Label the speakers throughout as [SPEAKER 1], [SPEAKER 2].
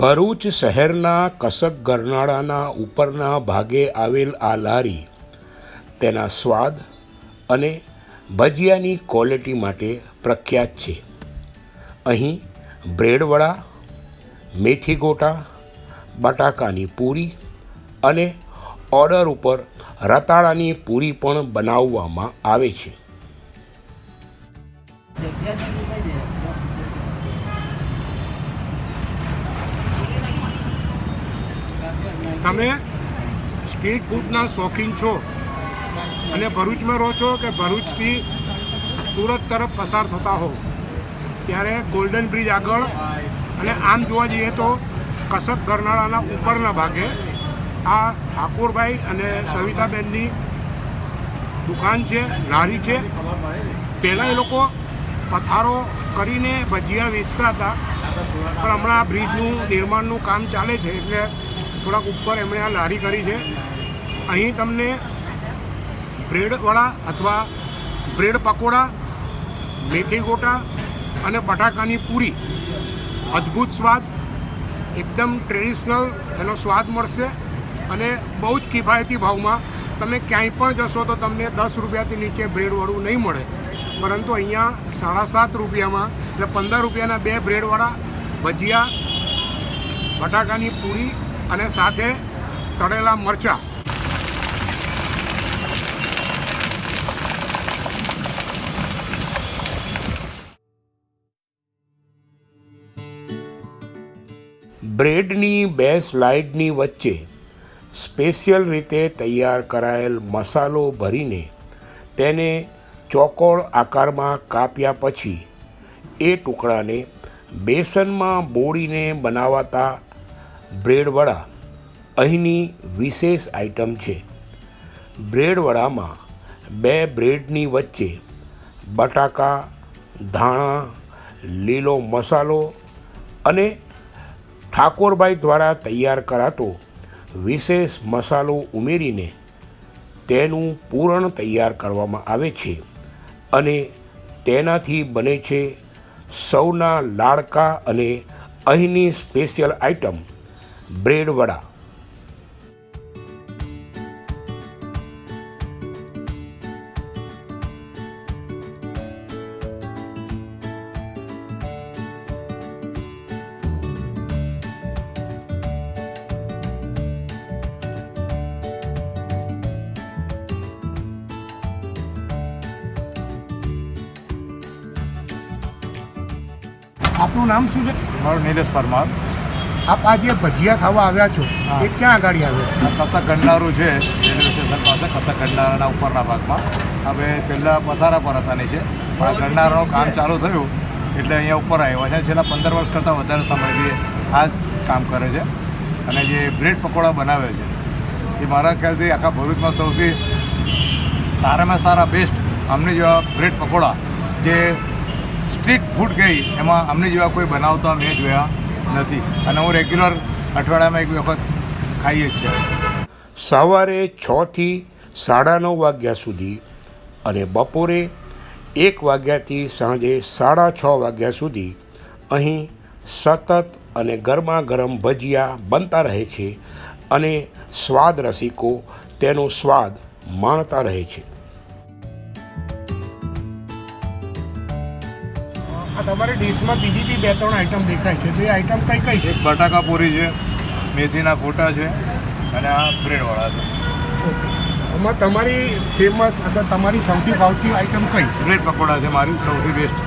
[SPEAKER 1] ભરૂચ શહેરના કસક ગરનાળાના ઉપરના ભાગે આવેલ આ લારી તેના સ્વાદ અને ભજીયાની ક્વોલિટી માટે પ્રખ્યાત છે. અહીં બ્રેડવડા, મેથી ગોટા, બટાકાની પૂરી અને ઓર્ડર ઉપર રતાળાની પૂરી પણ બનાવવામાં આવે છે. તમે સ્ટ્રીટ ફૂડના શોખીન છો અને ભરૂચમાં રહો છો કે ભરૂચથી સુરત તરફ પસાર થતા હો ત્યારે ગોલ્ડન બ્રિજ આગળ અને આમ જોવા જઈએ તો કસક ગરનાળાના ઉપરના ભાગે આ ઠાકોરભાઈ અને સવિતાબેનની દુકાન છે, લારી છે. પહેલાં એ લોકો પથારો કરીને ભજીયા વેચતા હતા, પણ હમણાં બ્રિજનું નિર્માણનું કામ ચાલે છે, એટલે થોડાક ઉપર એમણે આ લારી કરી છે. અહીં તમને બ્રેડવાળા અથવા બ્રેડ પકોડા, મેથી ગોટા અને બટાકાની પૂરી. અદ્ભુત સ્વાદ. એકદમ ટ્રેડિશનલ એનો સ્વાદ મળશે અને બહુ જ કિફાયતી ભાવમાં તમે ક્યાંય પણ જશો તો તમને દસ રૂપિયાથી નીચે બ્રેડવાળું નહીં મળે. પરંતુ અહીંયા સાડા સાત રૂપિયામાં એટલે પંદર રૂપિયાના બે બ્રેડવાળા ભજીયા, બટાકાની પૂરી અને સાથે તળેલા મરચાં. બ્રેડની બે સ્લાઇડની વચ્ચે સ્પેશિયલ રીતે તૈયાર કરાયેલ મસાલો ભરીને તેને ચોકોળ આકારમાં કાપ્યા પછી એ ટુકડાને બેસનમાં બોળીને બનાવાતા બ્રેડવડા અહીંની વિશેષ આઇટમ છે. બ્રેડવડામાં બે બ્રેડની વચ્ચે બટાકા, ધાણા, લીલો મસાલો અને ઠાકોરભાઈ દ્વારા તૈયાર કરાતો વિશેષ મસાલો ઉમેરીને તેનું પૂરણ તૈયાર કરવામાં આવે છે અને તેનાથી બને છે સૌના લાડકા અને અહીંની સ્પેશિયલ આઇટમ બ્રેડ વડા. આપનું નામ શું છે?
[SPEAKER 2] મારું નિલેશ પરમાર.
[SPEAKER 1] આપ આ જે ભજીયા ખાવા આવ્યા છો એ ક્યાં આગળ આવ્યો
[SPEAKER 2] કસા કસક ગંડારું છે રેલવે સ્ટેશન પાસે કસક ગંડારાના ઉપરના ભાગમાં. હવે પહેલાં પથારા પર હતા છે પણ આ ગંડારાનું કામ ચાલુ થયું એટલે અહીંયા ઉપર આવ્યા છે. છેલ્લા પંદર વર્ષ કરતાં વધારે સમયથી આ કામ કરે છે. અને જે બ્રેડ પકોડા બનાવે છે એ મારા ખ્યાલથી આખા ભરૂચમાં સૌથી સારામાં સારા બેસ્ટ અમને જેવા બ્રેડ પકોડા જે સ્ટ્રીટ ફૂડ કહી એમાં અમને જેવા કોઈ બનાવતા મેં જોયા નથી. અને હું રેગ્યુલર અઠવાડિયામાં એક વખત ખાઈએ જ છે
[SPEAKER 1] સવારે છથી સાડા નવ વાગ્યા સુધી અને બપોરે એક વાગ્યાથી સાંજે સાડા છ વાગ્યા સુધી અહીં સતત અને ગરમા ગરમ ભજીયા બનતા રહે છે અને સ્વાદ રસિકો તેનો સ્વાદ માણતા રહે છે. તમારી ડીશમાં બીજી બી બે ત્રણ આઈટમ દેખાય છે. તો એ આઈટમ કઈ કઈ છે?
[SPEAKER 2] બટાકા પૂરી છે મેથીના ફોટા છે અને આ બ્રેડવાળા છે.
[SPEAKER 1] એમાં તમારી ફેમસ અથવા તમારી સૌથી ભાવતી આઈટમ કઈ?
[SPEAKER 2] બ્રેડ પકોડા છે મારી સૌથી બેસ્ટ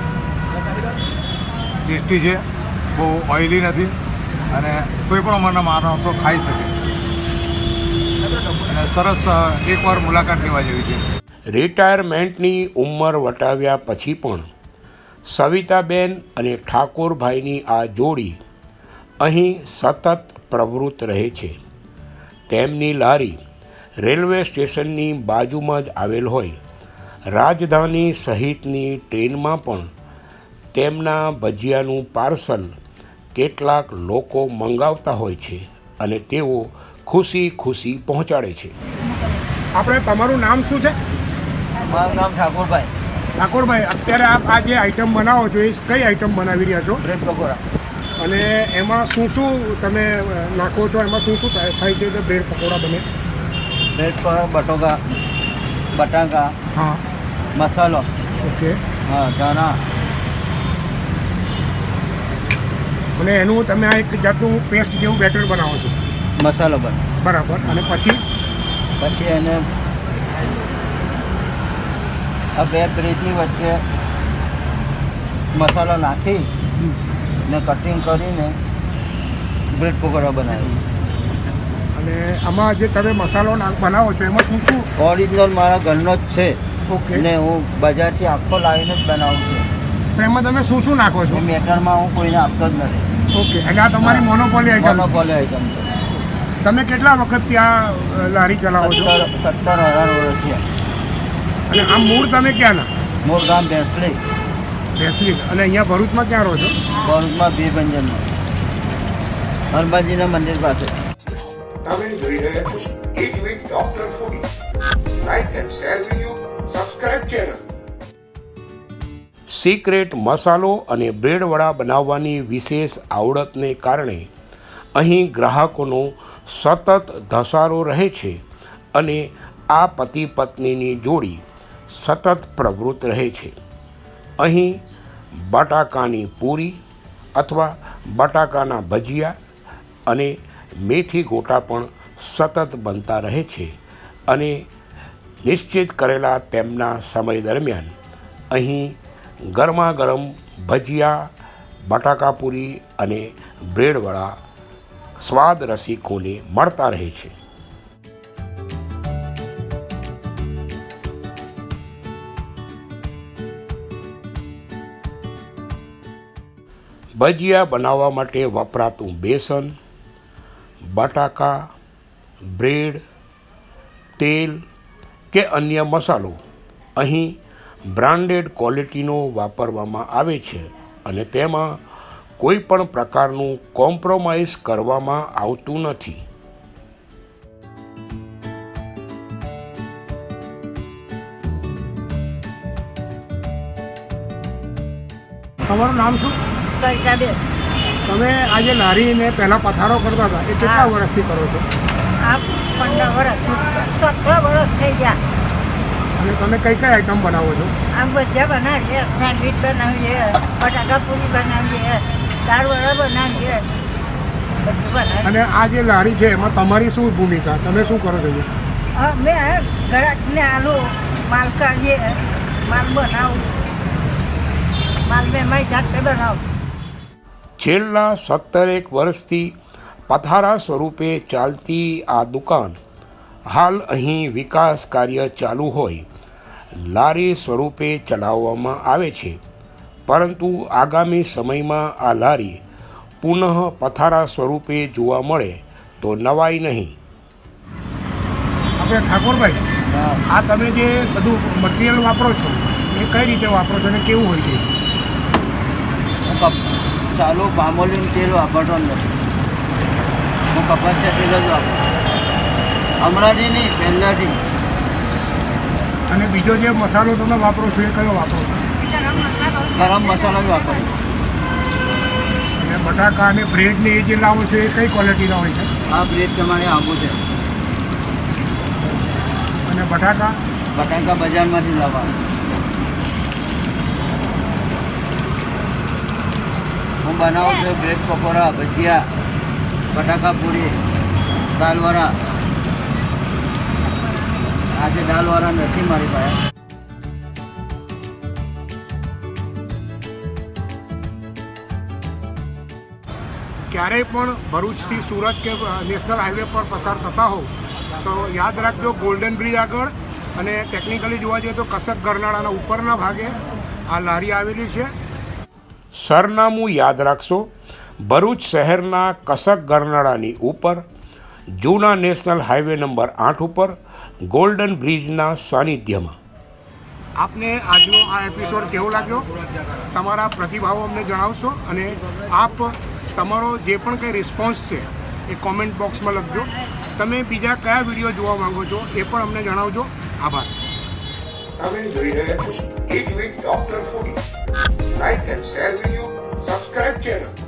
[SPEAKER 2] ટેસ્ટી છે બહુ ઓઇલી નથી અને કોઈ પણ ઉંમરના માણસો ખાઈ શકે. અને સરસ એકવાર મુલાકાત લેવા જેવી છે.
[SPEAKER 1] રિટાયરમેન્ટની ઉંમર વટાવ્યા પછી પણ સવિતાબેન અને ઠાકોરભાઈની આ જોડી અહીં સતત પ્રવૃત્ત રહે છે. તેમની લારી રેલવે સ્ટેશનની બાજુમાં જ આવેલ હોય. રાજધાની સહિતની ટ્રેનમાં પણ તેમના ભજીયાનું પાર્સલ કેટલાક લોકો મંગાવતા હોય છે અને તેઓ ખુશી ખુશી પહોંચાડે છે. આપણે તમારું નામ શું છે?
[SPEAKER 3] મારું નામ ઠાકોરભાઈ.
[SPEAKER 1] ઠાકોરભાઈ અત્યારે આપ આ જે આઈટમ બનાવો છો એ કઈ આઈટમ બનાવી રહ્યા છો?
[SPEAKER 3] બ્રેડ પકોડા
[SPEAKER 1] અને એમાં શું શું તમે નાખો છો? એમાં શું શું થાય થાય છે? કે બ્રેડ પકોડા બને.
[SPEAKER 3] બ્રેડ પકોડા બટોકા બટાકા
[SPEAKER 1] હા.
[SPEAKER 3] મસાલો.
[SPEAKER 1] ઓકે.
[SPEAKER 3] હા ધાણા.
[SPEAKER 1] અને એનું તમે આ એક જાતનું પેસ્ટ જેવું બેટર બનાવો છો.
[SPEAKER 3] મસાલો બને
[SPEAKER 1] બરાબર. અને પછી?
[SPEAKER 3] પછી એને આ બે બ્રેડની વચ્ચે મસાલો નાખી ને કટિંગ કરીને બ્રેડ પકોડા બનાવી
[SPEAKER 1] અને આમાં જે તમે મસાલો બનાવો છો એમાં શું શું?
[SPEAKER 3] ઓરિજિનલ મારા ઘરનો જ છે.
[SPEAKER 1] ઓકે.
[SPEAKER 3] ને હું બજારથી આખો લાવીને જ બનાવું છું.
[SPEAKER 1] એમાં તમે શું શું નાખો છો?
[SPEAKER 3] મેટરમાં હું કોઈને આપતો જ નથી.
[SPEAKER 1] ઓકે. એટલે આ તમારી મોનોપોલી આઈટમ
[SPEAKER 3] મોનોપોલી આઈટમ છે.
[SPEAKER 1] તમે કેટલા વખત ત્યાં લારી ચલાવો છો?
[SPEAKER 3] સત્તર હજાર વર્ષ છે
[SPEAKER 1] અને આ મૂળ તમે ક્યાંના
[SPEAKER 3] મૂળ ગામ ભેંસલી.
[SPEAKER 1] ભેસલી. અને અહીંયા ભરૂચમાં ક્યાં રહો છો?
[SPEAKER 3] ભરૂચમાં ભીરભંજનમાં હનુમાનજીના મંદિર પાસે.
[SPEAKER 4] તમે જોઈ રહ્યા છો eat with doctor foodie like and share video subscribe channel
[SPEAKER 1] secret મસાલો અને બ્રેડવડા બનાવવાની વિશેષ આવડતને કારણે અહીં ગ્રાહકોનો સતત ધસારો રહે છે અને આ પતિ પત્નીની જોડી સતત પ્રવૃત્ત રહે છે. અહીં બટાકાની પૂરી અથવા બટાકાના ભજીયા અને મેથી ગોટા પણ સતત બનતા રહે છે અને નિશ્ચિત કરેલા તેમના સમય દરમિયાન અહીં ગરમા ગરમ ભજીયા બટાકાપુરી અને બ્રેડવાળા સ્વાદ રસિકોને મળતા રહે છે. ભજીયા બનાવવા માટે વપરાતું બેસન, બટાકા, બ્રેડ, તેલ કે અન્ય મસાલો અહીં બ્રાન્ડેડ ક્વોલિટીનો વાપરવામાં આવે છે અને તેમાં કોઈ પણ પ્રકારનું કોમ્પ્રોમાઇઝ કરવામાં આવતું નથી. તમારું નામ શું?
[SPEAKER 5] સરિતાબેન
[SPEAKER 1] તમે આજે લારીને પહેલાં પથારો કરતા હતા એ કેટલા વર્ષથી કરો છો?
[SPEAKER 5] આ પંદર વર્ષ સત્તર વર્ષ થઈ ગયા.
[SPEAKER 1] અને તમે કઈ કઈ આઈટમ બનાવો છો?
[SPEAKER 5] આમ બધા બનાવીએ સેન્ડવીચ બનાવીએ બટાકા પૂરી બનાવીએ દાળવડા બનાવીએ
[SPEAKER 1] અને આ જે લારી છે એમાં તમારી શું ભૂમિકા? તમે શું કરો છો?
[SPEAKER 5] અમે ગ્રાહકને આલુ માલ કાઢીએ માલ બનાવું. માલ મેં મારી જાતે બનાવું.
[SPEAKER 1] છેલ્લા સત્તરેક વર્ષથી પથારા સ્વરૂપે ચાલતી આ દુકાન હાલ અહીં વિકાસ કાર્ય ચાલુ હોય લારી સ્વરૂપે ચલાવવામાં આવે છે. પરંતુ આગામી સમયમાં આ લારી પુનઃ પથારા સ્વરૂપે જોવા મળે તો નવાઈ નહીં. આપણે ઠાકોરભાઈ આ તમે જે બધું મટીરિયલ વાપરો છો એ કઈ રીતે વાપરો છો અને કેવું હોય છે?
[SPEAKER 3] ચાલુ પામોલીન તેલ વાપરતો નથી. હું કપાસિયા તેલ જ વાપરું હમણાંથી નહીં પહેલાંથી.
[SPEAKER 1] અને બીજો જે મસાલો તમે વાપરો છો એ કયો વાપરો છો?
[SPEAKER 3] ગરમ મસાલો જ વાપરો.
[SPEAKER 1] અને બટાકા અને બ્રેડને એ જે લાવો છો એ કઈ ક્વોલિટીના હોય છે?
[SPEAKER 3] આ બ્રેડ તમારે આવું છે.
[SPEAKER 1] અને બટાકા?
[SPEAKER 3] બટાકા બજારમાંથી લાવવા હું બનાવું છું બ્રેડ પકોડા, ભજીયા, બટાકા પૂરી દાલવાળા આજે દાલવાળા નથી મારી પાસે.
[SPEAKER 1] ક્યારેય પણ ભરૂચથી સુરત કે નેશનલ હાઈવે પર પસાર થતા હોવ, તો યાદ રાખજો ગોલ્ડન બ્રિજ આગળ અને ટેકનિકલી જોવા જઈએ તો કસક ગરનાળાના ઉપરના ભાગે આ લારી આવેલી છે. સરનામું યાદ રાખશો. ભરૂચ શહેરના કસક ગરનાળાની ઉપર, જૂના નેશનલ હાઈવે નંબર આઠ ઉપર, ગોલ્ડન બ્રિજના સાનિધ્યમાં. આપને આજનો આ એપિસોડ કેવો લાગ્યો? તમારા પ્રતિભાવો અમને જણાવશો અને આપ તમારો જે પણ કંઈ રિસ્પોન્સ છે એ કોમેન્ટ બોક્સમાં લખજો. તમે બીજા કયા વીડિયો જોવા માંગો છો એ પણ અમને જણાવજો. આભાર.
[SPEAKER 4] તમે જોઈ રહ્યા છો એક week doctor foodie like and share with you. subscribe channel.